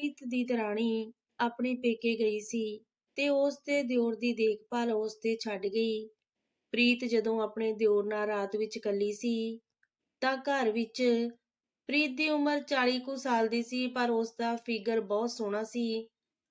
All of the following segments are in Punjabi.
ਪ੍ਰੀਤ ਦੀ ਦਰਾਣੀ ਆਪਣੇ ਪੇਕੇ ਗਈ ਸੀ ਤੇ ਉਸ ਦੇ ਦਿਓਰ ਦੀ ਦੇਖਭਾਲ ਉਸ ਤੇ ਛੱਡ ਗਈ। ਪ੍ਰੀਤ ਜਦੋਂ ਆਪਣੇ ਦਿਓਰ ਨਾਲ ਰਾਤ ਵਿੱਚ ਇਕੱਲੀ ਸੀ ਤਾਂ ਘਰ ਵਿੱਚ ਪ੍ਰੀਤ ਦੀ ਉਮਰ 40 ਕੁ ਸਾਲ ਦੀ ਸੀ, ਪਰ ਉਸ ਦਾ ਫਿਗਰ ਬਹੁਤ ਸੋਹਣਾ ਸੀ।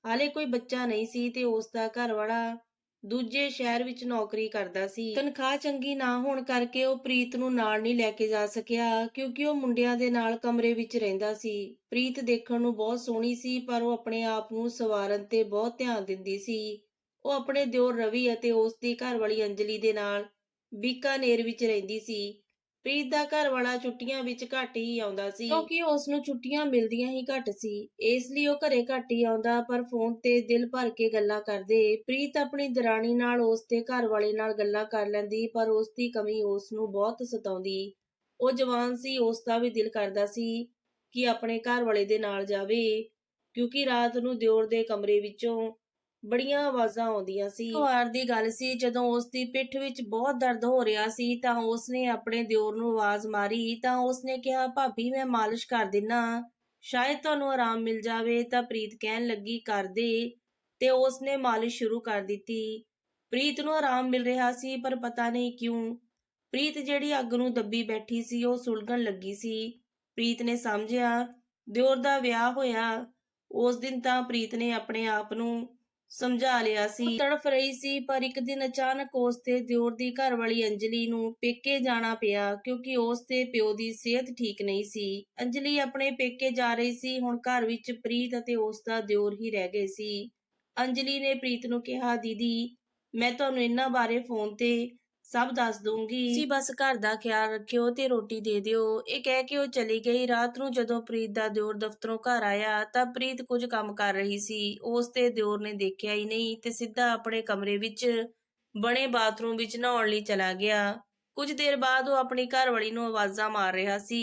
ਹਾਲੇ ਕੋਈ ਬੱਚਾ ਨਹੀਂ ਸੀ ਤੇ ਉਸ ਦਾ ਘਰ ਵਾਲਾ ਦੂਜੇ ਸ਼ਹਿਰ ਵਿੱਚ ਨੌਕਰੀ ਕਰਦਾ ਸੀ। ਤਨਖਾਹ ਚੰਗੀ ਨਾ ਹੋਣ ਕਰਕੇ ਉਹ ਪ੍ਰੀਤ ਨੂੰ ਨਾਲ ਨਹੀਂ ਲੈ ਕੇ ਜਾ ਸਕਿਆ, ਕਿਉਂਕਿ ਉਹ ਮੁੰਡਿਆਂ ਦੇ ਨਾਲ ਕਮਰੇ ਵਿੱਚ ਰਹਿੰਦਾ ਸੀ। ਪ੍ਰੀਤ ਦੇਖਣ ਨੂੰ ਬਹੁਤ ਸੋਹਣੀ ਸੀ, ਪਰ ਉਹ ਆਪਣੇ ਆਪ ਨੂੰ ਸਵਾਰਨ ਤੇ ਬਹੁਤ ਧਿਆਨ ਦਿੰਦੀ ਸੀ। ਉਹ ਆਪਣੇ ਦਿਓਰ ਰਵੀ ਅਤੇ ਉਸ ਦੀ ਘਰਵਾਲੀ ਅੰਜਲੀ ਦੇ ਨਾਲ ਬੀਕਾਨੇਰ ਵਿੱਚ ਰਹਿੰਦੀ ਸੀ। ਪ੍ਰੀਤ ਦਾ ਘਰ ਵਾਲਾ ਛੁੱਟੀਆਂ ਵਿੱਚ ਘੱਟ ਹੀ ਆਉਂਦਾ ਸੀ। ਕਿਉਂਕਿ ਉਸ ਨੂੰ ਛੁੱਟੀਆਂ ਮਿਲਦੀਆਂ ਹੀ ਘੱਟ ਸੀ। ਇਸ ਲਈ ਉਹ ਘਰੇ ਘੱਟ ਹੀ ਆਉਂਦਾ, ਪਰ ਫੋਨ ਤੇ ਦਿਲ ਭਰ ਕੇ ਗੱਲਾਂ ਕਰਦੇ। ਪ੍ਰੀਤ ਆਪਣੀ ਦਰਾਣੀ ਨਾਲ ਉਸ ਦੇ ਘਰ ਵਾਲੇ ਨਾਲ ਗੱਲਾਂ ਕਰ ਲੈਂਦੀ, ਪਰ ਉਸ ਦੀ ਕਮੀ ਉਸ ਨੂੰ ਬਹੁਤ ਸਤਾਉਂਦੀ। ਉਹ ਜਵਾਨ ਸੀ, ਉਸ ਦਾ ਵੀ ਦਿਲ ਕਰਦਾ ਸੀ ਕਿ ਆਪਣੇ ਘਰ ਵਾਲੇ ਦੇ ਨਾਲ ਜਾਵੇ, ਕਿਉਂਕਿ ਰਾਤ ਨੂੰ ਦਿਓਰ ਦੇ ਕਮਰੇ ਵਿੱਚੋਂ ਬੜੀਆਂ ਆਵਾਜ਼ਾਂ ਆਉਂਦੀਆਂ ਸੀ। ਵਾਰ ਦੀ ਗੱਲ ਸੀ, ਜਦੋਂ ਉਸ ਦੀ ਪਿੱਠ ਵਿੱਚ ਬਹੁਤ ਦਰਦ ਹੋ ਰਿਹਾ ਸੀ, ਤਾਂ ਉਸਨੇ ਆਪਣੇ ਦਿਓਰ ਨੂੰ ਆਵਾਜ਼ ਮਾਰੀ, ਤਾਂ ਉਸਨੇ ਕਿਹਾ, ਭਾਬੀ, ਮੈਂ ਮਾਲਿਸ਼ ਕਰ ਦਿੰਨਾ। ਸ਼ਾਇਦ ਤੁਹਾਨੂੰ ਆਰਾਮ ਮਿਲ ਜਾਵੇ। ਤਾਂ ਪ੍ਰੀਤ ਕਹਿਣ ਲੱਗੀ, ਕਰ ਦੇ। ਤੇ ਉਸਨੇ ਮਾਲਿਸ਼ ਸ਼ੁਰੂ ਕਰ ਦਿੱਤੀ। ਪ੍ਰੀਤ ਨੂੰ ਆਰਾਮ ਮਿਲ ਰਿਹਾ ਸੀ, ਪਰ ਪਤਾ ਨਹੀਂ ਕਿਉਂ। ਪ੍ਰੀਤ ਜਿਹੜੀ ਅੱਗ ਨੂੰ ਦੱਬੀ ਬੈਠੀ ਸੀ, ਉਹ ਸੁਲਗਣ ਲੱਗੀ ਸੀ। ਪ੍ਰੀਤ ਨੇ ਸਮਝਿਆ, ਦਿਓਰ ਦਾ ਵਿਆਹ ਹੋਇਆ। ਉਸ ਦਿਨ ਤਾਂ ਪ੍ਰੀਤ ਨੇ ਆਪਣੇ ਆਪ ਨੂੰ ਸਮਝਾ ਲਿਆ ਸੀ। ਤੜਫ ਰਹੀ ਸੀ, ਪਰ ਇੱਕ ਦਿਨ ਅਚਾਨਕ ਉਸ ਤੇ ਦਿਓਰ ਦੀ ਘਰਵਾਲੀ ਅੰਜਲੀ ਨੂੰ ਪੇਕੇ ਜਾਣਾ ਪਿਆ, ਕਿਉਂਕਿ ਉਸ ਦੇ ਪਿਓ ਦੀ ਸਿਹਤ ਠੀਕ ਨਹੀਂ ਸੀ। ਅੰਜਲੀ ਆਪਣੇ ਪੇਕੇ ਜਾ ਰਹੀ ਸੀ, ਹੁਣ ਘਰ ਵਿੱਚ ਪ੍ਰੀਤ ਅਤੇ ਉਸ ਦਾ ਦਿਓਰ ਹੀ ਰਹਿ ਗਏ ਸੀ। ਅੰਜਲੀ ਨੇ ਪ੍ਰੀਤ ਨੂੰ ਕਿਹਾ, ਦੀਦੀ, ਮੈਂ ਤੁਹਾਨੂੰ ਇਹਨਾਂ ਬਾਰੇ ਫੋਨ ਤੇ ਸਭ ਦੱਸ ਦੂੰਗੀ। ਤੁਸੀਂ ਬਸ ਘਰ ਦਾ ਖਿਆਲ ਰੱਖਿਓ ਤੇ ਰੋਟੀ ਦੇ ਦਿਓ। ਇਹ ਕਹਿ ਕੇ ਉਹ ਚਲੀ ਗਈ। ਰਾਤ ਨੂੰ ਜਦੋਂ ਪ੍ਰੀਤ ਦਾ ਦਿਓਰ ਦਫ਼ਤਰੋਂ ਘਰ ਆਇਆ ਤਾਂ ਪ੍ਰੀਤ ਕੁਝ ਕੰਮ ਕਰ ਰਹੀ ਸੀ। ਉਸ ਤੇ ਦਿਓਰ ਨੇ ਦੇਖਿਆ ਹੀ ਨਹੀਂ ਤੇ ਸਿੱਧਾ ਆਪਣੇ ਕਮਰੇ ਵਿੱਚ ਬਣੇ ਬਾਥਰੂਮ ਵਿੱਚ ਨਹਾਉਣ ਲਈ ਚਲਾ ਗਿਆ। ਕੁਝ ਦੇਰ ਬਾਅਦ ਉਹ ਆਪਣੀ ਘਰਵਾਲੀ ਨੂੰ ਆਵਾਜ਼ਾਂ ਮਾਰ ਰਿਹਾ ਸੀ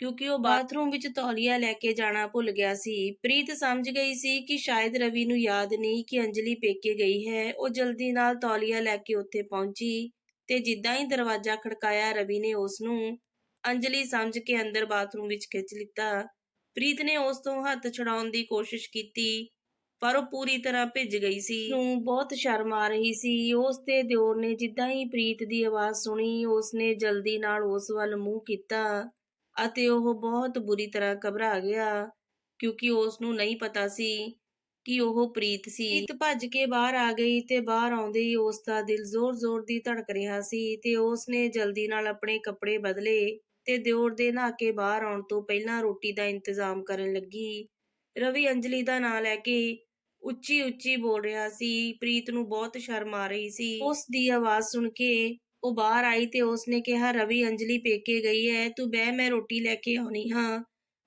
ਕਿਉਂਕਿ ਉਹ ਬਾਥਰੂਮ ਵਿੱਚ ਤੌਲੀਆ ਲੈ ਕੇ ਜਾਣਾ ਭੁੱਲ ਗਿਆ ਸੀ। ਪ੍ਰੀਤ ਸਮਝ ਗਈ ਸੀ ਕਿ ਸ਼ਾਇਦ ਰਵੀ ਨੂੰ ਯਾਦ ਨਹੀਂ ਕਿ ਅੰਜਲੀ ਪੇਕੇ ਗਈ ਹੈ। ਉਹ ਜਲਦੀ ਨਾਲ ਤੌਲੀਆ ਲੈ ਕੇ ਉੱਥੇ ਪਹੁੰਚੀ। ਤੇ ਜਿੱਦਾਂ ਹੀ ਦਰਵਾਜ਼ਾ ਖੜਕਾਇਆ, ਰਵੀ ਨੇ ਉਸ ਨੂੰ ਅੰਜਲੀ ਸਮਝ ਕੇ ਅੰਦਰ ਬਾਥਰੂਮ ਵਿੱਚ ਖਿੱਚ ਲਿੱਤਾ। ਪ੍ਰੀਤ ਨੇ ਉਸ ਤੋਂ ਹੱਥ ਛਡਾਉਣ ਦੀ ਕੋਸ਼ਿਸ਼ ਕੀਤੀ, ਪਰ ਉਹ ਪੂਰੀ ਤਰ੍ਹਾਂ ਭਿੱਜ ਗਈ ਸੀ। ਨੂੰ ਬਹੁਤ ਸ਼ਰਮ ਆ ਰਹੀ ਸੀ। ਉਸ ਦੇ ਦਿਓਰ ਨੇ ਜਿੱਦਾਂ ਹੀ ਪ੍ਰੀਤ ਦੀ ਆਵਾਜ਼ ਸੁਣੀ ਉਸ ਨੇ ਜਲਦੀ ਨਾਲ ਉਸ ਵੱਲ ਮੂੰਹ ਕੀਤਾ ਅਤੇ ਉਹ ਬਹੁਤ ਬੁਰੀ ਤਰ੍ਹਾਂ ਘਬਰਾ ਗਿਆ, ਕਿਉਂਕਿ ਉਸ ਨੂੰ ਨਹੀਂ ਪਤਾ ਸੀ ਕਿ ਉਹ ਪ੍ਰੀਤ ਸੀ। ਪ੍ਰੀਤ ਭੱਜ ਕੇ ਬਾਹਰ ਆ ਗਈ ਤੇ ਬਾਹਰ ਆਉਂਦੇ ਹੀ ਉਸ ਦਾ ਦਿਲ ਜ਼ੋਰ-ਜ਼ੋਰ ਦੀ ਧੜਕ ਰਿਹਾ ਸੀ ਤੇ ਉਸ ਨੇ ਜਲਦੀ ਨਾਲ ਆਪਣੇ ਕੱਪੜੇ ਬਦਲੇ ਤੇ ਦਿਓਰ ਦੇ ਨਹਾ ਕੇ ਬਾਹਰ ਆਉਣ ਤੋਂ ਪਹਿਲਾਂ ਰੋਟੀ ਦਾ ਇੰਤਜ਼ਾਮ ਕਰਨ ਲੱਗੀ। ਰਵੀ ਅੰਜਲੀ ਦਾ ਨਾਂ ਲੈ ਕੇ ਉੱਚੀ-ਉੱਚੀ ਬੋਲ ਰਿਹਾ ਸੀ। ਪ੍ਰੀਤ ਨੂੰ ਬਹੁਤ ਸ਼ਰਮ ਆ ਰਹੀ ਸੀ। ਉਸ ਦੀ ਆਵਾਜ਼ ਸੁਣ ਕੇ ਉਹ ਬਾਹਰ ਆਈ ਤੇ ਉਸ ਨੇ ਕਿਹਾ, ਰਵੀ, ਅੰਜਲੀ ਪੇਕੇ ਗਈ ਹੈ। ਤੂੰ ਬਹਿ, ਮੈਂ ਰੋਟੀ ਲੈ ਕੇ ਆਉਣੀ ਹਾਂ।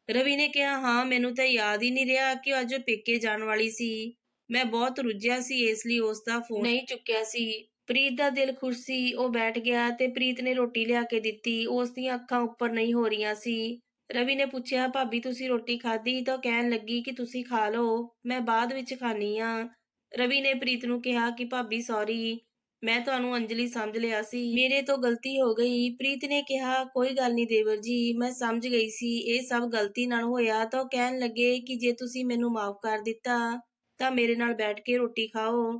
ਰਵੀ ਨੇ ਕਿਹਾ, ਹਾਂ, ਮੈਨੂੰ ਤਾਂ ਯਾਦ ਹੀ ਨਹੀਂ ਰਿਹਾ ਕਿ ਅੱਜ ਉਹ ਪੇਕੇ ਜਾਣ ਵਾਲੀ ਸੀ। ਮੈਂ ਬਹੁਤ ਰੁੱਝਿਆ ਸੀ, ਇਸ ਲਈ ਉਸ ਦਾ ਫੋਨ ਨਹੀਂ ਚੁੱਕਿਆ ਸੀ। ਪ੍ਰੀਤ ਦਾ ਦਿਲ ਖੁਸ਼ ਸੀ, ਉਹ ਬੈਠ ਗਿਆ ਤੇ ਪ੍ਰੀਤ ਨੇ ਰੋਟੀ ਲਿਆ ਕੇ ਦਿੱਤੀ। ਉਸ ਦੀਆਂ ਅੱਖਾਂ ਉੱਪਰ ਨਹੀਂ ਹੋ ਰਹੀਆਂ ਸੀ। ਰਵੀ ਨੇ ਪੁੱਛਿਆ, ਭਾਬੀ, ਤੁਸੀਂ ਰੋਟੀ ਖਾਧੀ? ਤਾਂ ਕਹਿਣ ਲੱਗੀ ਕਿ ਤੁਸੀਂ ਖਾ ਲਓ, ਮੈਂ ਬਾਅਦ ਵਿੱਚ ਖਾਣੀ ਆ ਰਵੀ ਨੇ ਪ੍ਰੀਤ ਨੂੰ ਕਿਹਾ ਕਿ, ਭਾਬੀ ਸੌਰੀ ਮੈਂ ਤੁਹਾਨੂੰ ਅੰਜਲੀ ਸਮਝ ਲਿਆ ਸੀ। ਮੇਰੇ ਤੋਂ ਗਲਤੀ ਹੋ ਗਈ। ਪ੍ਰੀਤ ਨੇ ਕਿਹਾ, ਕੋਈ ਗੱਲ ਨਹੀਂ ਦੇਵਰ ਜੀ, ਮੈਂ ਸਮਝ ਗਈ ਸੀ। ਇਹ ਸਭ ਗਲਤੀ ਨਾਲ ਹੋਇਆ ਤਾਂ ਉਹ ਕਹਿਣ ਲੱਗੇ ਕਿ ਜੇ ਤੁਸੀਂ ਮੈਨੂੰ ਮਾਫ ਕਰ ਦਿੱਤਾ, ਤਾਂ ਮੇਰੇ ਨਾਲ ਬੈਠ ਕੇ ਰੋਟੀ ਖਾਓ।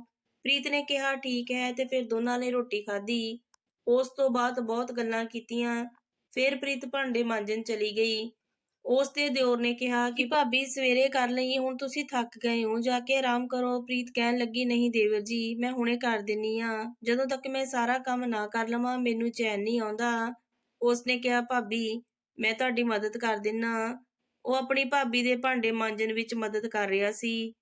ਪ੍ਰੀਤ ਨੇ ਕਿਹਾ, ਠੀਕ ਹੈ। ਤੇ ਫਿਰ ਦੋਨਾਂ ਨੇ ਰੋਟੀ ਖਾਧੀ। ਉਸ ਤੋਂ ਬਾਅਦ ਬਹੁਤ ਗੱਲਾਂ ਕੀਤੀਆਂ। ਫਿਰ ਪ੍ਰੀਤ ਭਾਂਡੇ ਮਾਂਜਣ ਚਲੀ ਗਈ। ਉਸ ਦੇ ਦਿਓਰ ਨੇ ਕਿਹਾ ਕਿ ਭਾਬੀ ਸਵੇਰੇ ਕਰ ਲਈ ਹੁਣ ਤੁਸੀਂ ਥੱਕ ਗਏ ਹੋ ਜਾ ਕੇ ਆਰਾਮ ਕਰੋ। ਪ੍ਰੀਤ ਕਹਿਣ ਲੱਗੀ ਨਹੀਂ ਦੇਵਰ ਜੀ ਮੈਂ ਹੁਣੇ ਕਰ ਦਿੰਨੀ ਆ। ਜਦੋਂ ਤੱਕ ਮੈਂ ਸਾਰਾ ਕੰਮ ਨਾ ਕਰ ਲਵਾਂ ਮੈਨੂੰ ਚੈਨ ਨਹੀਂ ਆਉਂਦਾ। ਉਸ ਨੇ ਕਿਹਾ ਭਾਬੀ ਮੈਂ ਤੁਹਾਡੀ ਮਦਦ ਕਰ ਦਿੰਨਾ ਉਹ ਆਪਣੀ ਭਾਬੀ ਦੇ ਭਾਂਡੇ ਮਾਂਜਣ ਵਿੱਚ ਮਦਦ ਕਰ ਰਿਹਾ ਸੀ।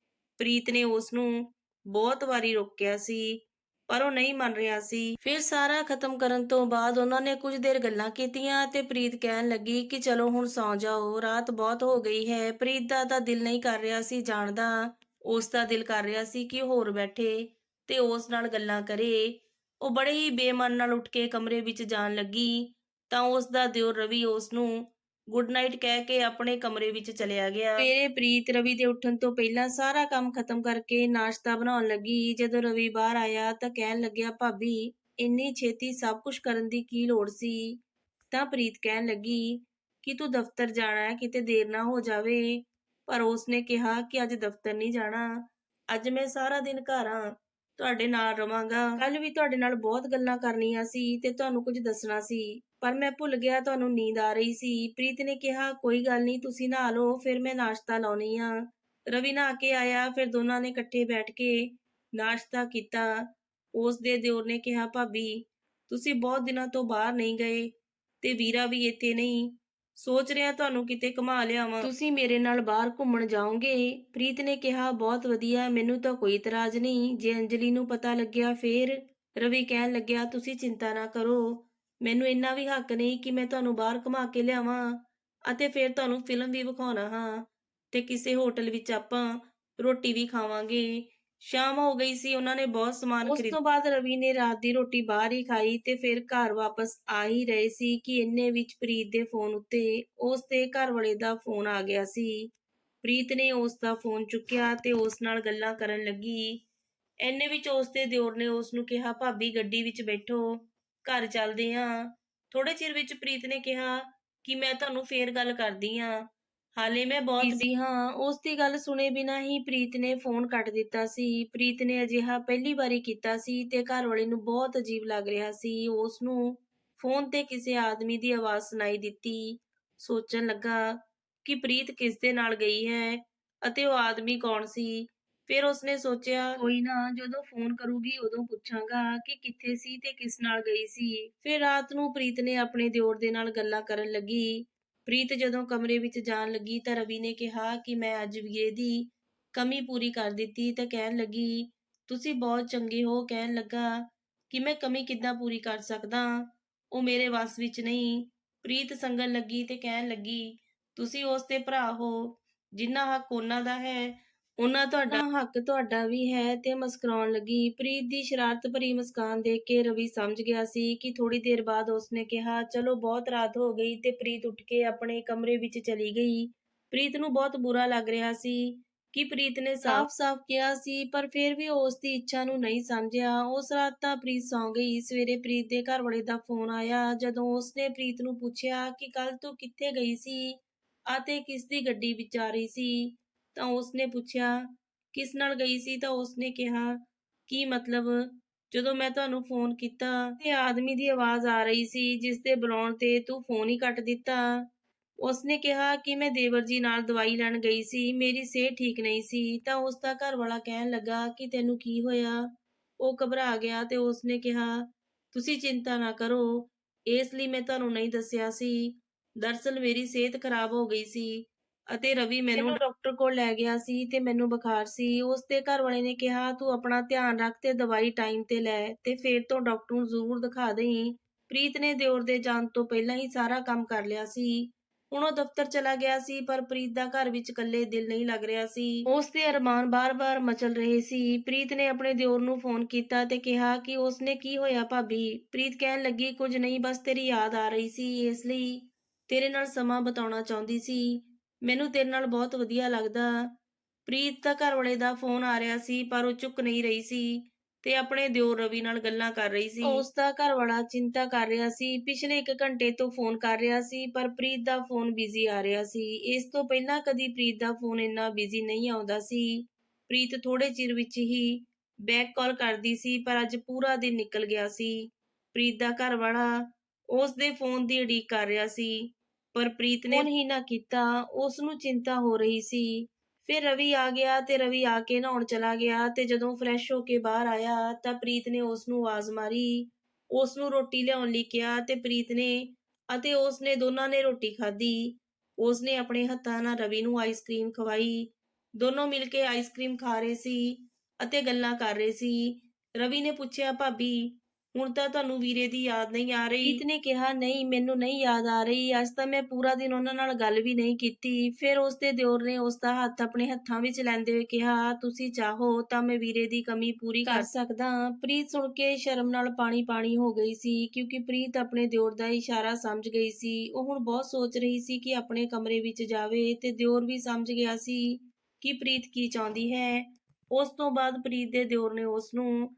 ਪ੍ਰੀਤ ਨੇ ਉਸ ਨੂੰ ਬਹੁਤ ਵਾਰੀ ਰੋਕਿਆ ਸੀ। ਪਰ ਉਹ ਨਹੀਂ ਮੰਨ ਰਿਹਾ ਸੀ। ਫਿਰ ਸਾਰਾ ਖਤਮ ਕਰਨ ਤੋਂ ਬਾਅਦ ਉਹਨਾਂ ਨੇ ਕੁਝ ਦੇਰ ਗੱਲਾਂ ਕੀਤੀਆਂ ਤੇ ਪ੍ਰੀਤ ਕਹਿਣ ਲੱਗੀ ਕਿ ਚਲੋ ਹੁਣ ਸੌਂ ਜਾਓ, ਰਾਤ ਬਹੁਤ ਹੋ ਗਈ ਹੈ, ਪ੍ਰੀਤ ਦਾ ਤਾਂ ਦਿਲ ਨਹੀਂ ਕਰ ਰਿਹਾ ਸੀ ਜਾਣ ਦਾ ਉਸ ਦਾ ਦਿਲ ਕਰ ਰਿਹਾ ਸੀ ਕਿ ਹੋਰ ਬੈਠੇ ਤੇ ਉਸ ਨਾਲ ਗੱਲਾਂ ਕਰੇ। ਉਹ ਬੜੇ ਹੀ ਬੇਮਨ ਨਾਲ ਉੱਠ ਕੇ ਕਮਰੇ ਵਿੱਚ ਜਾਣ ਲੱਗੀ ਤਾਂ ਉਸ ਦਾ ਦਿਓਰ ਰਵੀ ਉਸ ਨੂੰ ਗੁੱਡ ਨਾਈਟ ਕਹਿ ਕੇ ਆਪਣੇ ਕਮਰੇ ਵਿੱਚ ਚਲਿਆ ਗਿਆ। ਸਵੇਰੇ ਪ੍ਰੀਤ ਰਵੀ ਦੇ ਉੱਠਣ ਤੋਂ ਪਹਿਲਾਂ ਸਾਰਾ ਕੰਮ ਖਤਮ ਕਰਕੇ ਨਾਸ਼ਤਾ ਬਣਾਉਣ ਲੱਗੀ। ਜਦੋਂ ਰਵੀ ਬਾਹਰ ਆਇਆ ਤਾਂ ਕਹਿਣ ਲੱਗਿਆ, ਭਾਬੀ, ਇੰਨੀ ਛੇਤੀ ਸਭ ਕੁਝ ਕਰਨ ਦੀ ਕੀ ਲੋੜ ਸੀ? ਤਾਂ ਪ੍ਰੀਤ ਕਹਿਣ ਲੱਗੀ, ਕਿ ਤੂੰ ਦਫ਼ਤਰ ਜਾਣਾ ਹੈ, ਕਿਤੇ ਦੇਰ ਨਾ ਹੋ ਜਾਵੇ। ਪਰ ਉਸਨੇ ਕਿਹਾ ਕਿ ਅੱਜ ਦਫ਼ਤਰ ਨਹੀਂ ਜਾਣਾ। ਅੱਜ ਮੈਂ ਸਾਰਾ ਦਿਨ ਘਰ ਆ ਤੁਹਾਡੇ ਨਾਲ ਰਵਾਂਗਾ। ਕੱਲ ਵੀ ਤੁਹਾਡੇ ਨਾਲ ਬਹੁਤ ਗੱਲਾਂ ਕਰਨੀਆਂ ਸੀ ਤੇ ਤੁਹਾਨੂੰ ਕੁਝ ਦੱਸਣਾ ਸੀ। ਪਰ ਮੈਂ ਭੁੱਲ ਗਿਆ, ਤੁਹਾਨੂੰ ਨੀਂਦ ਆ ਰਹੀ ਸੀ। ਪ੍ਰੀਤ ਨੇ ਕਿਹਾ, ਕੋਈ ਗੱਲ ਨਹੀਂ, ਤੁਸੀਂ ਨਹਾ ਲਓ, ਫਿਰ ਮੈਂ ਨਾਸ਼ਤਾ ਲਾਉਣੀ ਆ। ਰਵੀ ਨਹਾ ਕੇ ਆਇਆ, ਫਿਰ ਦੋਨਾਂ ਨੇ ਇਕੱਠੇ ਬੈਠ ਕੇ ਨਾਸ਼ਤਾ ਕੀਤਾ। ਉਸ ਦੇ ਦਿਓਰ ਨੇ ਕਿਹਾ, ਭਾਬੀ, ਤੁਸੀਂ ਬਹੁਤ ਦਿਨਾਂ ਤੋਂ ਬਾਹਰ ਨਹੀਂ ਗਏ ਤੇ ਵੀਰਾ ਵੀ ਇੱਥੇ ਨਹੀਂ। ਸੋਚ ਰਿਹਾ ਤੁਹਾਨੂੰ ਕਿਤੇ ਘੁਮਾ ਲਿਆਵਾਂ। ਤੁਸੀਂ ਮੇਰੇ ਨਾਲ ਬਾਹਰ ਘੁੰਮਣ ਜਾਓਗੇ? ਪ੍ਰੀਤ ਨੇ ਕਿਹਾ, ਬਹੁਤ ਵਧੀਆ, ਮੈਨੂੰ ਤਾਂ ਕੋਈ ਇਤਰਾਜ਼ ਨਹੀਂ। ਜੇ ਅੰਜਲੀ ਨੂੰ ਪਤਾ ਲੱਗਿਆ, ਫੇਰ? ਰਵੀ ਕਹਿਣ ਲੱਗਿਆ, ਤੁਸੀਂ ਚਿੰਤਾ ਨਾ ਕਰੋ ਮੈਨੂੰ ਇੰਨਾ ਵੀ ਹੱਕ ਨਹੀਂ ਕਿ ਮੈਂ ਤੁਹਾਨੂੰ ਬਾਹਰ ਘੁਮਾ ਕੇ ਲਿਆਵਾਂ ਅਤੇ ਫਿਰ ਤੁਹਾਨੂੰ ਫਿਲਮ ਵੀ ਵਿਖਾਉਣਾ ਹਾਂ ਤੇ ਕਿਸੇ ਹੋਟਲ ਵਿੱਚ ਆਪਾਂ ਰੋਟੀ ਵੀ ਖਾਵਾਂਗੇ। ਸ਼ਾਮ ਹੋ ਗਈ ਸੀ ਉਹਨਾਂ ਨੇ ਬਹੁਤ ਸਮਾਨ ਖਰੀਦ ਉਸ ਤੋਂ ਬਾਅਦ ਰਵੀ ਨੇ ਰਾਤ ਦੀ ਰੋਟੀ ਬਾਹਰ ਹੀ ਖਾਈ ਤੇ ਫਿਰ ਘਰ ਵਾਪਸ ਆ ਹੀ ਰਹੇ ਸੀ ਕਿ ਇੰਨੇ ਵਿੱਚ ਪ੍ਰੀਤ ਦੇ ਫੋਨ ਉੱਤੇ ਉਸ ਦੇ ਘਰ ਵਾਲੇ ਦਾ ਫੋਨ ਆ ਗਿਆ ਸੀ। ਪ੍ਰੀਤ ਨੇ ਉਸ ਦਾ ਫੋਨ ਚੁੱਕਿਆ ਤੇ ਉਸ ਨਾਲ ਗੱਲਾਂ ਕਰਨ ਲੱਗੀ। ਇੰਨੇ ਵਿੱਚ ਉਸ ਦੇ ਦਿਓਰ ਨੇ ਉਸ ਨੂੰ ਕਿਹਾ ਭਾਬੀ ਗੱਡੀ ਵਿੱਚ ਬੈਠੋ। ਘਰ ਚੱਲਦੇ ਆਂ ਥੋੜੇ ਚਿਰ ਵਿੱਚ ਪ੍ਰੀਤ ਨੇ ਕਿਹਾ ਕਿ ਮੈਂ ਤੁਹਾਨੂੰ ਫੇਰ ਗੱਲ ਕਰਦੀ ਆਂ ਹਾਲੇ ਮੈਂ ਬਹੁਤ ਬਿਜ਼ੀ ਹਾਂ। ਉਸ ਦੀ ਗੱਲ ਸੁਣੇ ਬਿਨਾਂ ਹੀ ਪ੍ਰੀਤ ਨੇ ਫੋਨ ਕੱਟ ਦਿੱਤਾ ਸੀ। ਪ੍ਰੀਤ ਨੇ ਅਜਿਹਾ ਪਹਿਲੀ ਵਾਰੀ ਕੀਤਾ ਸੀ ਤੇ ਘਰ ਵਾਲੇ ਨੂੰ ਬਹੁਤ ਅਜੀਬ ਲੱਗ ਰਿਹਾ ਸੀ। ਉਸ ਨੂੰ ਫੋਨ ਤੇ ਕਿਸੇ ਆਦਮੀ ਦੀ ਆਵਾਜ਼ ਸੁਣਾਈ ਦਿੱਤੀ। ਸੋਚਣ ਲੱਗਾ ਕਿ ਪ੍ਰੀਤ ਕਿਸ ਦੇ ਨਾਲ ਗਈ ਹੈ ਅਤੇ ਉਹ ਆਦਮੀ ਕੌਣ ਸੀ? ਫਿਰ ਉਸਨੇ ਸੋਚਿਆ, ਕੋਈ ਨਾ, ਜਦੋਂ ਫੋਨ ਕਰੂਗੀ ਉਦੋਂ ਪੁੱਛਾਂਗਾ ਕਿ ਕਿੱਥੇ ਸੀ ਤੇ ਕਿਸ ਨਾਲ ਗਈ ਸੀ। ਫਿਰ ਰਾਤ ਨੂੰ ਪ੍ਰੀਤ ਨੇ ਆਪਣੇ ਦਿਓਰ ਦੇ ਨਾਲ ਗੱਲਾਂ ਕਰਨ ਲੱਗੀ। ਪ੍ਰੀਤ ਜਦੋਂ ਕਮਰੇ ਵਿੱਚ ਜਾਣ ਲੱਗੀ ਤਾਂ ਰਵੀ ਨੇ ਕਿਹਾ ਕਿ ਮੈਂ ਅੱਜ ਵੀਰੇ ਦੀ ਕਮੀ ਪੂਰੀ ਕਰ ਦਿੱਤੀ ਤਾਂ ਕਹਿਣ ਲੱਗੀ, ਤੁਸੀਂ ਬਹੁਤ ਚੰਗੇ ਹੋ, ਕਹਿਣ ਲੱਗਾ, ਕਿ ਮੈਂ ਕਮੀ ਕਿੱਦਾਂ ਪੂਰੀ ਕਰ ਸਕਦਾ? ਉਹ ਮੇਰੇ ਵੱਸ ਵਿੱਚ ਨਹੀਂ। ਪ੍ਰੀਤ ਸੰਗਣ ਲੱਗੀ ਤੇ ਕਹਿਣ ਲੱਗੀ, ਤੁਸੀਂ ਉਸ ਦੇ ਭਰਾ ਹੋ, ਜਿੰਨਾ ਹੱਕ ਉਹਨਾਂ ਦਾ ਹੈ ਉਹਨਾਂ ਤੁਹਾਡਾ ਹੱਕ ਤੁਹਾਡਾ ਵੀ ਹੈ ਤੇ ਮੁਸਕਰਾਉਣ ਲੱਗੀ। ਪ੍ਰੀਤ ਦੀ ਸ਼ਰਾਰਤ ਭਰੀ ਮੁਸਕਾਨ ਦੇਖ ਕੇ ਰਵੀ ਸਮਝ ਗਿਆ ਸੀ ਕਿ ਥੋੜੀ ਦੇਰ ਬਾਅਦ ਉਸਨੇ ਕਿਹਾ, ਚਲੋ, ਬਹੁਤ ਰਾਤ ਹੋ ਗਈ ਤੇ ਪ੍ਰੀਤ ਉੱਠ ਕੇ ਆਪਣੇ ਕਮਰੇ ਵਿੱਚ ਚਲੀ ਗਈ। ਪ੍ਰੀਤ ਨੂੰ ਬਹੁਤ ਬੁਰਾ ਲੱਗ ਰਿਹਾ ਸੀ ਕਿ ਪ੍ਰੀਤ ਨੇ ਸਾਫ਼-ਸਾਫ਼ ਕਿਹਾ ਸੀ, ਪਰ ਫਿਰ ਵੀ ਉਸ ਦੀ ਇੱਛਾ ਨੂੰ ਨਹੀਂ ਸਮਝਿਆ। ਉਸ ਰਾਤ ਤਾਂ ਪ੍ਰੀਤ ਸੌਂ ਗਈ। ਸਵੇਰੇ ਪ੍ਰੀਤ ਦੇ ਘਰ ਵਾਲੇ ਦਾ ਫੋਨ ਆਇਆ, ਜਦੋਂ ਉਸਨੇ ਪ੍ਰੀਤ ਨੂੰ ਪੁੱਛਿਆ ਕਿ ਕੱਲ ਤੂੰ ਕਿੱਥੇ ਗਈ ਸੀ ਅਤੇ ਕਿਸ ਦੀ ਗੱਡੀ ਵਿੱਚ ਆ ਰਹੀ ਸੀ। ਤਾਂ ਉਸਨੇ ਪੁੱਛਿਆ, ਕਿਸ ਨਾਲ ਗਈ ਸੀ? ਤਾਂ ਉਸਨੇ ਕਿਹਾ, ਕੀ ਮਤਲਬ? ਜਦੋਂ ਮੈਂ ਤੁਹਾਨੂੰ ਫੋਨ ਕੀਤਾ ਤੇ ਆਦਮੀ ਦੀ ਆਵਾਜ਼ ਆ ਰਹੀ ਸੀ ਜਿਸ ਦੇ ਬੁਲਾਉਣ ਤੇ ਤੂੰ ਫੋਨ ਹੀ ਕੱਟ ਦਿੱਤਾ। ਉਸਨੇ ਕਿਹਾ ਕਿ ਮੈਂ ਦੇਵਰ ਜੀ ਨਾਲ ਦਵਾਈ ਲੈਣ ਗਈ ਸੀ, ਮੇਰੀ ਸਿਹਤ ਠੀਕ ਨਹੀਂ ਸੀ, ਤਾਂ ਉਸ ਦਾ ਘਰ ਵਾਲਾ ਕਹਿਣ ਲੱਗਾ ਕਿ ਤੈਨੂੰ ਕੀ ਹੋਇਆ? ਉਹ ਘਬਰਾ ਗਿਆ ਤੇ ਉਸਨੇ ਕਿਹਾ, ਤੁਸੀਂ ਚਿੰਤਾ ਨਾ ਕਰੋ, ਇਸ ਲਈ ਮੈਂ ਤੁਹਾਨੂੰ ਨਹੀਂ ਦੱਸਿਆ ਸੀ। ਦਰਅਸਲ ਮੇਰੀ ਸਿਹਤ ਖਰਾਬ ਹੋ ਗਈ ਸੀ। ਅਤੇ ਰਵੀ ਮੈਨੂੰ ਡਾਕਟਰ ਕੋਲ ਲੈ ਗਿਆ ਸੀ ਤੇ ਮੈਨੂੰ ਬੁਖਾਰ ਸੀ। ਉਸ ਦੇ ਘਰ ਵਾਲੇ ਨੇ ਕਿਹਾ ਤੂੰ ਆਪਣਾ ਧਿਆਨ ਰੱਖ ਤੇ ਦਵਾਈ ਟਾਈਮ ਤੇ ਲੈ ਤੇ ਫੇਰ ਤੋਂ ਡਾਕਟਰ ਨੂੰ ਜ਼ਰੂਰ ਦਿਖਾ ਦੇਈਂ। ਪ੍ਰੀਤ ਨੇ ਦਿਓਰ ਦੇ ਜਾਣ ਤੋਂ ਪਹਿਲਾਂ ਹੀ ਸਾਰਾ ਕੰਮ ਕਰ ਲਿਆ ਸੀ। ਹੁਣ ਉਹ ਦਫ਼ਤਰ ਚਲਾ ਗਿਆ ਸੀ ਪਰ ਪ੍ਰੀਤ ਦਾ ਘਰ ਵਿੱਚ ਇਕੱਲੇ ਦਿਲ ਨਹੀਂ ਲੱਗ ਰਿਹਾ ਸੀ। ਉਸ ਦੇ ਅਰਮਾਨ ਬਾਰ-ਬਾਰ ਮਚਲ ਰਹੇ ਸੀ। ਪ੍ਰੀਤ ਨੇ ਆਪਣੇ ਦਿਓਰ ਨੂੰ ਫੋਨ ਕੀਤਾ ਤੇ ਕਿਹਾ ਕਿ ਉਸਨੇ ਕੀ ਹੋਇਆ ਭਾਬੀ? ਪ੍ਰੀਤ ਕਹਿਣ ਲੱਗੀ ਕੁਝ ਨਹੀਂ ਬਸ ਤੇਰੀ ਯਾਦ ਆ ਰਹੀ ਸੀ ਇਸ ਲਈ ਤੇਰੇ ਨਾਲ ਸਮਾਂ ਬਿਤਾਉਣਾ ਚਾਹੁੰਦੀ ਸੀ। ਮੈਨੂੰ ਤੇਰੇ ਨਾਲ ਬਹੁਤ ਵਧੀਆ ਲੱਗਦਾ। ਪ੍ਰੀਤ ਦਾ ਘਰ ਵਾਲੇ ਦਾ ਫੋਨ ਆ ਰਿਹਾ ਸੀ, ਪਰ ਉਹ ਚੁੱਕ ਨਹੀਂ ਰਹੀ ਸੀ ਤੇ ਆਪਣੇ ਦਿਓਰ ਰਵੀ ਨਾਲ ਗੱਲਾਂ ਕਰ ਰਹੀ ਸੀ। ਉਸ ਦਾ ਘਰ ਵਾਲਾ ਚਿੰਤਾ ਕਰ ਰਿਹਾ ਸੀ। ਪਿਛਲੇ 1 ਘੰਟੇ ਤੋਂ ਫੋਨ ਕਰ ਰਿਹਾ ਸੀ, ਪਰ ਪ੍ਰੀਤ ਦਾ ਫੋਨ ਬਿਜ਼ੀ ਆ ਰਿਹਾ ਸੀ। ਇਸ ਤੋਂ ਪਹਿਲਾਂ ਕਦੀ ਪ੍ਰੀਤ ਦਾ ਫੋਨ ਇੰਨਾ ਬਿਜ਼ੀ ਨਹੀਂ ਆਉਂਦਾ ਸੀ। ਪ੍ਰੀਤ ਥੋੜੇ ਚਿਰ ਵਿੱਚ ਹੀ ਬੈਕ ਕਾਲ ਕਰਦੀ ਸੀ, ਪਰ ਅੱਜ ਪੂਰਾ ਦਿਨ ਨਿਕਲ ਗਿਆ ਸੀ। ਪ੍ਰੀਤ ਦਾ ਘਰ ਵਾਲਾ ਉਸ ਦੇ ਫੋਨ ਦੀ ਉਡੀਕ ਕਰ ਰਿਹਾ ਸੀ। ਪਰ ਪ੍ਰੀਤ ਨੇ ਹੀ ਨਾ ਕੀਤਾ ਉਸ ਨੂੰ ਚਿੰਤਾ ਹੋ ਰਹੀ ਸੀ। ਫਿਰ ਰਵੀ ਆ ਗਿਆ ਤੇ ਰਵੀ ਆ ਕੇ ਨਹਾਉਣ ਚਲਾ ਗਿਆ ਤੇ ਜਦੋਂ ਫਰੈਸ਼ ਹੋ ਕੇ ਬਾਹਰ ਆਇਆ ਤਾਂ ਪ੍ਰੀਤ ਨੇ ਉਸ ਨੂੰ ਆਵਾਜ਼ ਮਾਰੀ। ਉਸ ਨੂੰ ਰੋਟੀ ਲਿਆਉਣ ਲਈ ਕਿਹਾ ਤੇ ਪ੍ਰੀਤ ਨੇ ਅਤੇ ਉਸ ਨੇ ਦੋਨਾਂ ਨੇ ਰੋਟੀ ਖਾਧੀ। ਉਸ ਨੇ ਆਪਣੇ ਹੱਥਾਂ ਨਾਲ ਰਵੀ ਨੂੰ ਆਈਸਕ੍ਰੀਮ ਖਵਾਈ। ਦੋਨੋਂ ਮਿਲ ਕੇ ਆਈਸਕ੍ਰੀਮ ਖਾ ਰਹੇ ਸੀ ਅਤੇ ਗੱਲਾਂ ਕਰ ਰਹੇ ਸੀ। ਰਵੀ ਨੇ ਪੁੱਛਿਆ ਭਾਬੀ ਹੁਣ ਤਾਂ ਤੁਹਾਨੂੰ ਵੀਰੇ ਦੀ ਯਾਦ ਨਹੀਂ ਆ ਰਹੀ। ਪ੍ਰੀਤ ਨੇ ਕਿਹਾ ਨਹੀਂ ਮੈਨੂੰ ਨਹੀਂ ਯਾਦ ਆ ਰਹੀ। ਅੱਜ ਤਾਂ ਮੈਂ ਪੂਰਾ ਦਿਨ ਉਹਨਾਂ ਨਾਲ ਗੱਲ ਵੀ ਨਹੀਂ ਕੀਤੀ। ਫਿਰ ਉਸ ਦੇ ਦਿਓਰ ਨੇ ਉਸ ਦਾ ਹੱਥ ਆਪਣੇ ਹੱਥਾਂ ਵਿੱਚ ਲੈਂਦੇ ਹੋਏ ਕਿਹਾ ਤੁਸੀਂ ਚਾਹੋ ਤਾਂ ਮੈਂ ਵੀਰੇ ਦੀ ਕਮੀ ਪੂਰੀ ਕਰ ਸਕਦਾ ਪ੍ਰੀਤ ਸੁਣ ਕੇ ਸ਼ਰਮ ਨਾਲ ਪਾਣੀ ਪਾਣੀ ਹੋ ਗਈ ਸੀ ਕਿਉਂਕਿ ਪ੍ਰੀਤ ਆਪਣੇ ਦਿਓਰ ਦਾ ਇਸ਼ਾਰਾ ਸਮਝ ਗਈ ਸੀ। ਉਹ ਹੁਣ ਬਹੁਤ ਸੋਚ ਰਹੀ ਸੀ ਕਿ ਆਪਣੇ ਕਮਰੇ ਵਿੱਚ ਜਾਵੇ ਤੇ ਦਿਓਰ ਵੀ ਸਮਝ ਗਿਆ ਸੀ ਕਿ ਪ੍ਰੀਤ ਕੀ ਚਾਹੁੰਦੀ ਹੈ। ਉਸ ਤੋਂ ਬਾਅਦ ਪ੍ਰੀਤ ਦੇ ਦਿਓਰ ਨੇ ਉਸ ਨੂੰ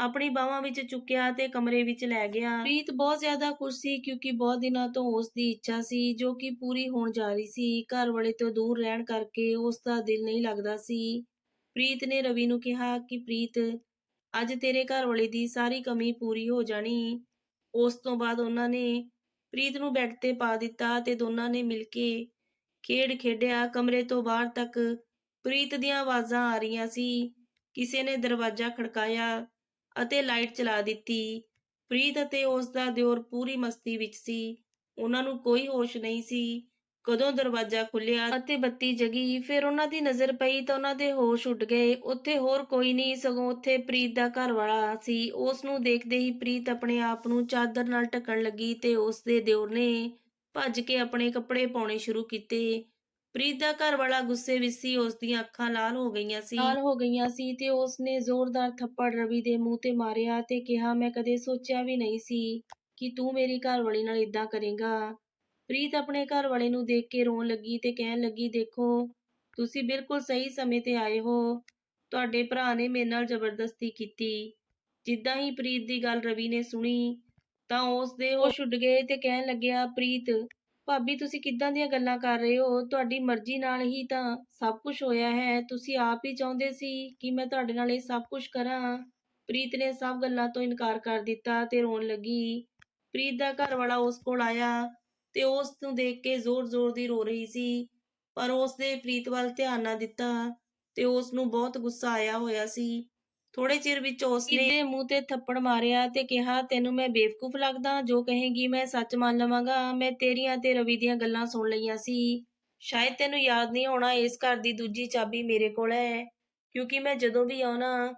ਆਪਣੀ ਬਾਹਾਂ ਵਿੱਚ ਚੁੱਕਿਆ ਤੇ ਕਮਰੇ ਵਿੱਚ ਲੈ ਗਿਆ। ਪ੍ਰੀਤ ਬਹੁਤ ਜ਼ਿਆਦਾ ਖੁਸ਼ ਸੀ ਕਿਉਂਕਿ ਬਹੁਤ ਦਿਨਾਂ ਤੋਂ ਉਸ ਦੀ ਇੱਛਾ ਸੀ, ਜੋ ਕਿ ਪੂਰੀ ਹੋਣ ਜਾ ਰਹੀ ਸੀ। ਘਰ ਵਾਲੇ ਤੋਂ ਦੂਰ ਰਹਿਣ ਕਰਕੇ ਉਸ ਦਾ ਦਿਲ ਨਹੀਂ ਲੱਗਦਾ ਸੀ। ਪ੍ਰੀਤ ਨੇ ਰਵੀ ਨੂੰ ਕਿਹਾ ਕਿ, ਪ੍ਰੀਤ, ਅੱਜ ਤੇਰੇ ਘਰ ਵਾਲੇ ਦੀ ਸਾਰੀ ਕਮੀ ਪੂਰੀ ਹੋ ਜਾਣੀ। ਉਸ ਤੋਂ ਬਾਅਦ ਉਹਨਾਂ ਨੇ ਪ੍ਰੀਤ ਨੂੰ ਬੈੱਡ ਤੇ ਪਾ ਦਿੱਤਾ ਤੇ ਦੋਨਾਂ ਨੇ ਮਿਲ ਕੇ ਖੇਡ ਖੇਡਿਆ। ਕਮਰੇ ਤੋਂ ਬਾਹਰ ਤੱਕ ਪ੍ਰੀਤ ਦੀਆਂ ਆਵਾਜ਼ਾਂ ਆ ਰਹੀਆਂ ਸੀ। ਕਿਸੇ ਨੇ ਦਰਵਾਜ਼ਾ ਖੜਕਾਇਆ। ਅਤੇ ਲਾਈਟ ਚਲਾ ਦਿੱਤੀ। ਪ੍ਰੀਤ ਅਤੇ ਉਸ ਦਾ ਦਿਓਰ ਪੂਰੀ ਮਸਤੀ ਵਿੱਚ ਸੀ। ਉਹਨਾਂ ਨੂੰ ਕੋਈ ਹੋਸ਼ ਨਹੀਂ ਸੀ। ਕਦੋਂ ਦਰਵਾਜ਼ਾ ਖੁੱਲਿਆ ਅਤੇ ਬੱਤੀ ਜਗੀ, ਫਿਰ ਉਹਨਾਂ ਦੀ ਨਜ਼ਰ ਪਈ ਤਾਂ ਉਹਨਾਂ ਦੇ ਹੋਸ਼ ਉੱਡ ਗਏ। ਉੱਥੇ ਹੋਰ ਕੋਈ ਨਹੀਂ, ਸਗੋਂ ਉੱਥੇ ਪ੍ਰੀਤ ਦਾ ਘਰ ਵਾਲਾ ਸੀ। ਉਸ ਨੂੰ ਦੇਖਦੇ ਹੀ ਪ੍ਰੀਤ ਆਪਣੇ ਆਪ ਨੂੰ ਚਾਦਰ ਨਾਲ ਢੱਕਣ ਲੱਗੀ ਤੇ ਉਸ ਦੇ ਦਿਓਰ ਨੇ ਭੱਜ ਕੇ ਆਪਣੇ ਕੱਪੜੇ ਪਾਉਣੇ ਸ਼ੁਰੂ ਕੀਤੇ। ਪ੍ਰੀਤ ਦਾ ਘਰ ਵਾਲਾ ਗੁੱਸੇ ਵਿੱਚ ਸੀ ਉਸ ਦੀਆਂ ਅੱਖਾਂ ਲਾਲ ਹੋ ਗਈਆਂ ਸੀ। ਲਾਲ ਹੋ ਗਈਆਂ ਸੀ ਤੇ ਉਸ ਨੇ ਜ਼ੋਰਦਾਰ ਥੱਪੜ ਰਵੀ ਦੇ ਮੂੰਹ ਤੇ ਮਾਰਿਆ ਤੇ ਕਿਹਾ, ਮੈਂ ਕਦੇ ਸੋਚਿਆ ਵੀ ਨਹੀਂ ਸੀ ਕਿ ਤੂੰ ਮੇਰੀ ਘਰਵਾਲੀ ਨਾਲ ਇਦਾਂ ਕਰੇਗਾ। ਪ੍ਰੀਤ ਆਪਣੇ ਘਰ ਵਾਲੇ ਨੂੰ ਦੇਖ ਕੇ ਰੋਣ ਲੱਗੀ ਤੇ ਕਹਿਣ ਲੱਗੀ, ਦੇਖੋ, ਤੁਸੀਂ ਬਿਲਕੁਲ ਸਹੀ ਸਮੇਂ ਤੇ ਆਏ ਹੋ। ਤੁਹਾਡੇ ਭਰਾ ਨੇ ਮੇਰੇ ਨਾਲ ਜ਼ਬਰਦਸਤੀ ਕੀਤੀ। ਜਿੱਦਾਂ ਹੀ ਪ੍ਰੀਤ ਦੀ ਗੱਲ ਰਵੀ ਨੇ ਸੁਣੀ, ਤਾਂ ਉਸ ਦੇ ਹੋਸ਼ ਉੱਡ ਗਏ ਤੇ ਕਹਿਣ ਲੱਗਿਆ, ਪ੍ਰੀਤ ਭਾਬੀ, ਤੁਸੀਂ ਕਿੱਦਾਂ ਦੀਆਂ ਗੱਲਾਂ ਕਰ ਰਹੇ ਹੋ? ਤੁਹਾਡੀ ਮਰਜ਼ੀ ਨਾਲ ਹੀ ਤਾਂ ਸਭ ਕੁਝ ਹੋਇਆ ਹੈ। ਤੁਸੀਂ ਆਪ ਹੀ ਚਾਹੁੰਦੇ ਸੀ ਕਿ ਮੈਂ ਤੁਹਾਡੇ ਨਾਲ ਇਹ ਸਭ ਕੁਝ ਕਰਾਂ। ਪ੍ਰੀਤ ਨੇ ਸਭ ਗੱਲਾਂ ਤੋਂ ਇਨਕਾਰ ਕਰ ਦਿੱਤਾ ਤੇ ਰੋਣ ਲੱਗੀ। ਪ੍ਰੀਤ ਦਾ ਘਰ ਵਾਲਾ ਉਸ ਕੋਲ ਆਇਆ ਤੇ ਉਸ ਨੂੰ ਦੇਖ ਕੇ ਜ਼ੋਰ-ਜ਼ੋਰ ਦੀ ਰੋ ਰਹੀ ਸੀ, ਪਰ ਉਸ ਦੇ ਪ੍ਰੀਤ ਵੱਲ ਧਿਆਨ ਨਾ ਦਿੱਤਾ ਤੇ ਉਸ ਨੂੰ ਬਹੁਤ ਗੁੱਸਾ ਆਇਆ ਹੋਇਆ ਸੀ। ਥੋੜੇ ਚਿਰ ਵਿੱਚ ਉਸ ਨੇ ਇਹਦੇ ਮੂੰਹ ਤੇ ਥੱਪੜ ਮਾਰਿਆ ਤੇ ਕਿਹਾ, ਤੈਨੂੰ ਮੈਂ ਬੇਵਕੂਫ ਲੱਗਦਾ, ਜੋ ਕਹੇਗੀ ਮੈਂ ਸੱਚ ਮੰਨ ਲਵਾਂਗਾ। ਮੈਂ ਤੇਰੀਆਂ ਤੇ ਰਵੀ ਦੀਆਂ ਗੱਲਾਂ ਸੁਣ ਲਈਆਂ ਸੀ। ਸ਼ਾਇਦ ਤੈਨੂੰ ਯਾਦ ਨਹੀਂ ਹੋਣਾ ਇਸ ਘਰ ਦੀ ਦੂਜੀ ਚਾਬੀ ਮੇਰੇ ਕੋਲ ਹੈ। ਕਿਉਂਕਿ ਮੈਂ ਜਦੋਂ ਵੀ ਆਉਣਾ,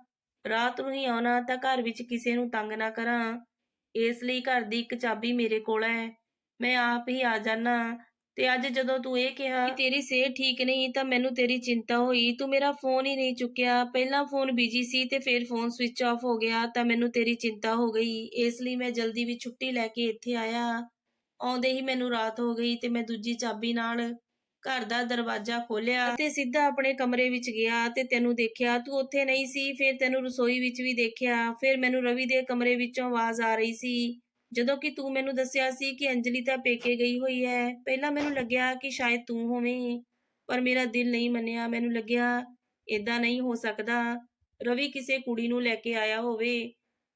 ਰਾਤ ਨੂੰ ਹੀ ਆਉਣਾ ਤਾਂ ਘਰ ਵਿੱਚ ਕਿਸੇ ਨੂੰ ਤੰਗ ਨਾ ਕਰਾਂ। ਇਸ ਲਈ ਘਰ ਦੀ ਇੱਕ ਚਾਬੀ ਮੇਰੇ ਕੋਲ ਹੈ। ਮੈਂ ਆਪ ਹੀ ਆ ਜਾਣਾ ਤੇ ਅੱਜ ਜਦੋਂ ਤੂੰ ਇਹ ਕਿਹਾ ਕਿ ਤੇਰੀ ਸਿਹਤ ਠੀਕ ਨਹੀਂ, ਤਾਂ ਮੈਨੂੰ ਤੇਰੀ ਚਿੰਤਾ ਹੋਈ। ਤੂੰ ਮੇਰਾ ਫੋਨ ਹੀ ਨਹੀਂ ਚੁੱਕਿਆ। ਪਹਿਲਾਂ ਫੋਨ ਬਿਜ਼ੀ ਸੀ ਤੇ ਫਿਰ ਫੋਨ ਸਵਿਚ ਆਫ ਹੋ ਗਿਆ, ਤਾਂ ਮੈਨੂੰ ਤੇਰੀ ਚਿੰਤਾ ਹੋ ਗਈ। ਇਸ ਲਈ ਮੈਂ ਜਲਦੀ ਵੀ ਛੁੱਟੀ ਲੈ ਕੇ ਇੱਥੇ ਆਇਆ। ਆਉਂਦੇ ਹੀ ਮੈਨੂੰ ਰਾਤ ਹੋ ਗਈ ਤੇ ਮੈਂ ਦੂਜੀ ਚਾਬੀ ਨਾਲ ਘਰ ਦਾ ਦਰਵਾਜ਼ਾ ਖੋਲ੍ਹਿਆ ਤੇ ਸਿੱਧਾ ਆਪਣੇ ਕਮਰੇ ਵਿੱਚ ਗਿਆ ਤੇ ਤੈਨੂੰ ਦੇਖਿਆ। ਤੂੰ ਉੱਥੇ ਨਹੀਂ ਸੀ, ਫਿਰ ਤੈਨੂੰ ਰਸੋਈ ਵਿੱਚ ਵੀ ਦੇਖਿਆ। ਫਿਰ ਮੈਨੂੰ ਰਵੀ ਦੇ ਕਮਰੇ ਵਿੱਚੋਂ ਆਵਾਜ਼ ਆ ਰਹੀ ਸੀ। ਜਦੋਂ ਕਿ ਤੂੰ ਮੈਨੂੰ ਦੱਸਿਆ ਸੀ ਕਿ ਅੰਜਲੀ ਤਾਂ ਪੇਕੇ ਗਈ ਹੋਈ ਹੈ, ਪਹਿਲਾਂ ਮੈਨੂੰ ਲੱਗਿਆ ਕਿ ਸ਼ਾਇਦ ਤੂੰ ਹੋਵੇਂ, ਪਰ ਮੇਰਾ ਦਿਲ ਨਹੀਂ ਮੰਨਿਆ, ਮੈਨੂੰ ਲੱਗਿਆ ਇਦਾਂ ਨਹੀਂ ਹੋ ਸਕਦਾ, ਰਵੀ ਕਿਸੇ ਕੁੜੀ ਨੂੰ ਲੈ ਕੇ ਆਇਆ ਹੋਵੇ।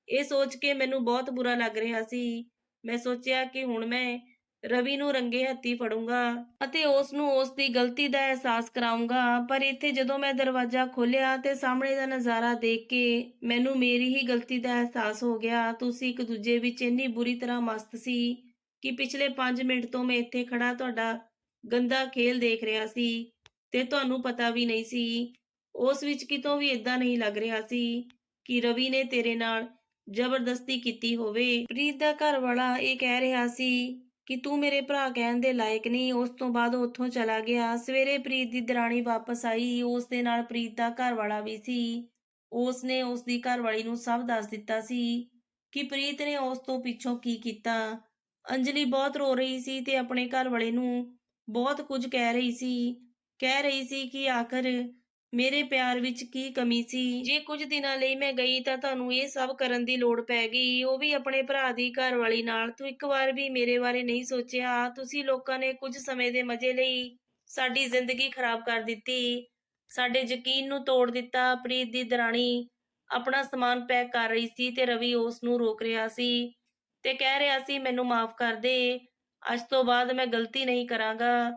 ਇਹ ਸੋਚ ਕੇ ਮੈਨੂੰ ਬਹੁਤ ਬੁਰਾ ਲੱਗ ਰਿਹਾ ਸੀ। ਮੈਂ ਸੋਚਿਆ ਕਿ ਹੁਣ ਮੈਂ ਰਵੀ ਨੂੰ ਰੰਗੇ ਹੱਥੀ ਫੜੂੰਗਾ ਅਤੇ ਉਸ ਨੂੰ ਉਸ ਦੀ ਗਲਤੀ ਦਾ ਅਹਿਸਾਸ ਕਰਾਉਂਗਾ ਪਰ ਇੱਥੇ ਜਦੋਂ ਮੈਂ ਦਰਵਾਜ਼ਾ ਖੋਲ੍ਹਿਆ ਤੇ ਸਾਹਮਣੇ ਦਾ ਨਜ਼ਾਰਾ ਦੇਖ ਕੇ ਮੈਨੂੰ ਮੇਰੀ ਹੀ ਗਲਤੀ ਦਾ ਅਹਿਸਾਸ ਹੋ ਗਿਆ। ਤੁਸੀਂ ਇੱਕ ਦੂਜੇ ਵਿੱਚ ਇੰਨੀ ਬੁਰੀ ਤਰ੍ਹਾਂ ਮਸਤ ਸੀ ਕਿ ਪਿਛਲੇ 5 ਮਿੰਟ ਤੋਂ ਮੈਂ ਇੱਥੇ ਖੜਾ ਤੁਹਾਡਾ ਗੰਦਾ ਖੇਲ ਦੇਖ ਰਿਹਾ ਸੀ ਤੇ ਤੁਹਾਨੂੰ ਪਤਾ ਵੀ ਨਹੀਂ ਸੀ। ਉਸ ਵਿੱਚ ਕਿਤੋਂ ਵੀ ਇਦਾਂ ਨਹੀਂ ਲੱਗ ਰਿਹਾ ਸੀ ਕਿ ਰਵੀ ਨੇ ਤੇਰੇ ਨਾਲ ਜ਼ਬਰਦਸਤੀ ਕੀਤੀ ਹੋਵੇ। ਪ੍ਰੀਤ ਦਾ ਘਰ ਵਾਲਾ ਇਹ ਕਹਿ ਰਿਹਾ ਸੀ ਕਿ ਤੂੰ ਮੇਰੇ ਭਰਾ ਕਹਿਣ ਦੇ ਲਾਇਕ ਨਹੀਂ, ਉਸ ਤੋਂ ਬਾਅਦ ਉੱਥੋਂ ਚਲਾ ਗਿਆ। ਸਵੇਰੇ ਪ੍ਰੀਤ ਦੀ ਦਰਾਣੀ ਵਾਪਸ ਆਈ, ਉਸ ਦੇ ਨਾਲ ਪ੍ਰੀਤ ਦਾ ਘਰ ਵਾਲਾ ਵੀ ਸੀ। ਉਸ ਨੇ ਉਸ ਦੀ ਘਰਵਾਲੀ ਨੂੰ ਸਭ ਦੱਸ ਦਿੱਤਾ ਸੀ ਕਿ ਪ੍ਰੀਤ ਨੇ ਉਸ ਤੋਂ ਪਿੱਛੋਂ ਕੀ ਕੀਤਾ। ਅੰਜਲੀ ਬਹੁਤ ਰੋ ਰਹੀ ਸੀ ਤੇ ਆਪਣੇ ਘਰ ਵਾਲੇ ਨੂੰ ਬਹੁਤ ਕੁਝ ਕਹਿ ਰਹੀ ਸੀ। ਕਹਿ ਰਹੀ ਸੀ ਕਿ ਆਖਰ ਮੇਰੇ ਪਿਆਰ ਵਿੱਚ ਕੀ ਕਮੀ ਸੀ? ਜੇ ਕੁਝ ਦਿਨਾਂ ਲਈ ਮੈਂ ਗਈ ਤਾਂ ਤੁਹਾਨੂੰ ਇਹ ਸਭ ਕਰਨ ਦੀ ਲੋੜ ਪੈ ਗਈ। ਉਹ ਵੀ ਆਪਣੇ ਭਰਾ ਦੀ ਘਰਵਾਲੀ ਨਾਲ। ਤੂੰ ਇੱਕ ਵਾਰ ਵੀ ਮੇਰੇ ਬਾਰੇ ਨਹੀਂ ਸੋਚਿਆ। ਤੁਸੀਂ ਲੋਕਾਂ ਨੇ ਕੁਝ ਸਮੇਂ ਦੇ ਮਜ਼ੇ ਲਈ ਸਾਡੀ ਜ਼ਿੰਦਗੀ ਖਰਾਬ ਕਰ ਦਿੱਤੀ। ਸਾਡੇ ਯਕੀਨ ਨੂੰ ਤੋੜ ਦਿੱਤਾ। ਪ੍ਰੀਤ ਦੀ ਦਰਾਣੀ ਆਪਣਾ ਸਮਾਨ ਪੈਕ ਕਰ ਰਹੀ ਸੀ ਤੇ ਰਵੀ ਉਸ ਨੂੰ ਰੋਕ ਰਿਹਾ ਸੀ ਤੇ ਕਹਿ ਰਿਹਾ ਸੀ, ਮੈਨੂੰ ਮਾਫ ਕਰ ਦੇ। ਅੱਜ ਤੋਂ ਬਾਅਦ ਮੈਂ ਗਲਤੀ ਨਹੀਂ ਕਰਾਂਗਾ।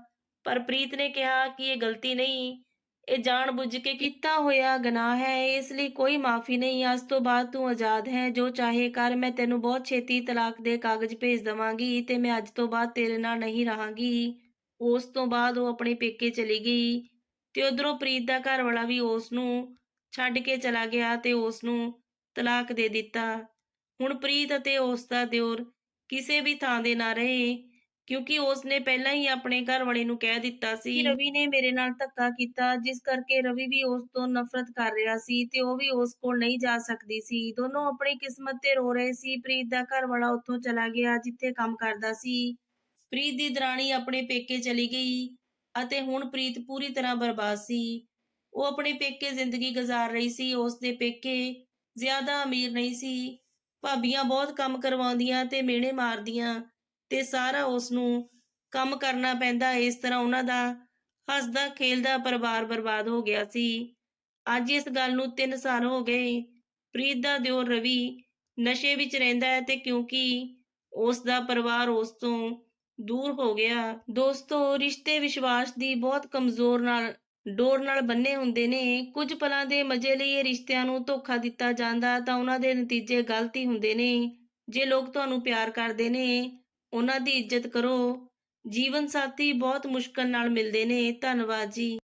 ਪਰ ਪ੍ਰੀਤ ਨੇ ਕਿਹਾ ਕਿ ਇਹ ਗਲਤੀ ਨਹੀਂ। ਇਹ ਜਾਣ ਕੇ ਕੀਤਾ ਹੋਇਆ ਗੁਨਾਹ ਹੈ, ਇਸ ਲਈ ਕੋਈ ਮਾਫੀ ਨਹੀਂ। ਅੱਜ ਤੋਂ ਬਾਅਦ ਤੂੰ ਆਜ਼ਾਦ ਹੈ। ਜੋ ਚਾਹੇ ਕਰ, ਮੈਂ ਤੈਨੂੰ ਬਹੁਤ ਛੇਤੀ ਤਲਾਕ ਦੇ ਕਾਗਜ਼ ਭੇਜ ਦਵਾਂਗੀ ਤੇ ਮੈਂ ਅੱਜ ਤੋਂ ਬਾਅਦ ਤੇਰੇ ਨਾਲ ਨਹੀਂ ਰਹਾਂਗੀ। ਉਸ ਤੋਂ ਬਾਅਦ ਉਹ ਆਪਣੇ ਪੇਕੇ ਚਲੀ ਗਈ ਤੇ ਉਧਰੋਂ ਪ੍ਰੀਤ ਦਾ ਘਰ ਵਾਲਾ ਵੀ ਉਸ ਨੂੰ ਛੱਡ ਕੇ ਚਲਾ ਗਿਆ ਤੇ ਉਸ ਨੂੰ ਤਲਾਕ ਦੇ ਦਿੱਤਾ। ਹੁਣ ਪ੍ਰੀਤ ਅਤੇ ਉਸ ਦਾ ਦਿਓਰ ਕਿਸੇ ਵੀ ਥਾਂ ਦੇ ਨਾ ਰਹੇ। ਕਿਉਂਕਿ ਉਸ ਨੇ ਪਹਿਲਾਂ ਹੀ ਆਪਣੇ ਘਰ ਵਾਲੇ ਨੂੰ ਕਹਿ ਦਿੱਤਾ ਸੀ ਕਿ ਰਵੀ ਨੇ ਮੇਰੇ ਨਾਲ ਧੱਕਾ ਕੀਤਾ, ਜਿਸ ਕਰਕੇ ਰਵੀ ਵੀ ਉਸ ਤੋਂ ਨਫ਼ਰਤ ਕਰ ਰਿਹਾ ਸੀ ਤੇ ਉਹ ਵੀ ਉਸ ਕੋਲ ਨਹੀਂ ਜਾ ਸਕਦੀ ਸੀ। ਦੋਨੋਂ ਆਪਣੀ ਕਿਸਮਤ ਤੇ ਰੋ ਰਹੇ ਸੀ। ਪ੍ਰੀਤ ਦਾ ਘਰ ਵਾਲਾ ਉੱਥੋਂ ਚਲਾ ਗਿਆ, ਜਿੱਥੇ ਕੰਮ ਕਰਦਾ ਸੀ। ਪ੍ਰੀਤ ਦੀ ਦਰਾਣੀ ਆਪਣੇ ਪੇਕੇ ਚਲੀ ਗਈ ਅਤੇ ਹੁਣ ਪ੍ਰੀਤ ਪੂਰੀ ਤਰ੍ਹਾਂ ਬਰਬਾਦ ਸੀ। ਉਹ ਆਪਣੇ ਪੇਕੇ ਜ਼ਿੰਦਗੀ ਗੁਜ਼ਾਰ ਰਹੀ ਸੀ। ਉਸ ਦੇ ਪੇਕੇ ਜ਼ਿਆਦਾ ਅਮੀਰ ਨਹੀਂ ਸੀ। ਭਾਬੀਆਂ ਬਹੁਤ ਕੰਮ ਕਰਵਾਉਂਦੀਆਂ ਤੇ ਮਿਹਣੇ ਮਾਰਦੀਆਂ। ਤੇ ਸਾਰਾ ਉਸ ਨੂੰ ਕੰਮ ਕਰਨਾ ਪੈਂਦਾ। ਇਸ ਤਰ੍ਹਾਂ ਉਹਨਾਂ ਦਾ ਹੱਸਦਾ, ਖੇਲਦਾ ਪਰਿਵਾਰ ਬਰਬਾਦ ਹੋ ਗਿਆ ਸੀ। ਅੱਜ ਇਸ ਗੱਲ ਨੂੰ 3 ਸਾਲ ਹੋ ਗਏ। ਪ੍ਰੀਤ ਦਾ ਦਿਓਰ ਰਵੀ ਨਸ਼ੇ ਵਿੱਚ ਰਹਿੰਦਾ ਹੈ ਤੇ ਕਿਉਂਕਿ ਉਸ ਦਾ ਪਰਿਵਾਰ ਉਸ ਤੋਂ ਦੂਰ ਹੋ ਗਿਆ। ਦੋਸਤੋ, ਰਿਸ਼ਤੇ ਵਿਸ਼ਵਾਸ ਦੀ ਬਹੁਤ ਕਮਜ਼ੋਰ ਨਾਲ, ਡੋਰ ਨਾਲ ਬੰਨੇ ਹੁੰਦੇ ਨੇ। ਕੁਝ ਪਲਾਂ ਦੇ ਮਜ਼ੇ ਲਈ ਇਹ ਰਿਸ਼ਤਿਆਂ ਨੂੰ ਧੋਖਾ ਦਿੱਤਾ ਜਾਂਦਾ ਤਾਂ ਉਹਨਾਂ ਦੇ ਨਤੀਜੇ ਗਲਤੀ ਹੁੰਦੇ ਨੇ। ਜੇ ਲੋਕ ਤੁਹਾਨੂੰ ਪਿਆਰ ਕਰਦੇ ਨੇ ਉਹਨਾਂ ਦੀ ਇੱਜ਼ਤ ਕਰੋ। ਜੀਵਨ ਸਾਥੀ ਬਹੁਤ ਮੁਸ਼ਕਲ ਨਾਲ ਮਿਲਦੇ ਨੇ। ਧੰਨਵਾਦ ਜੀ।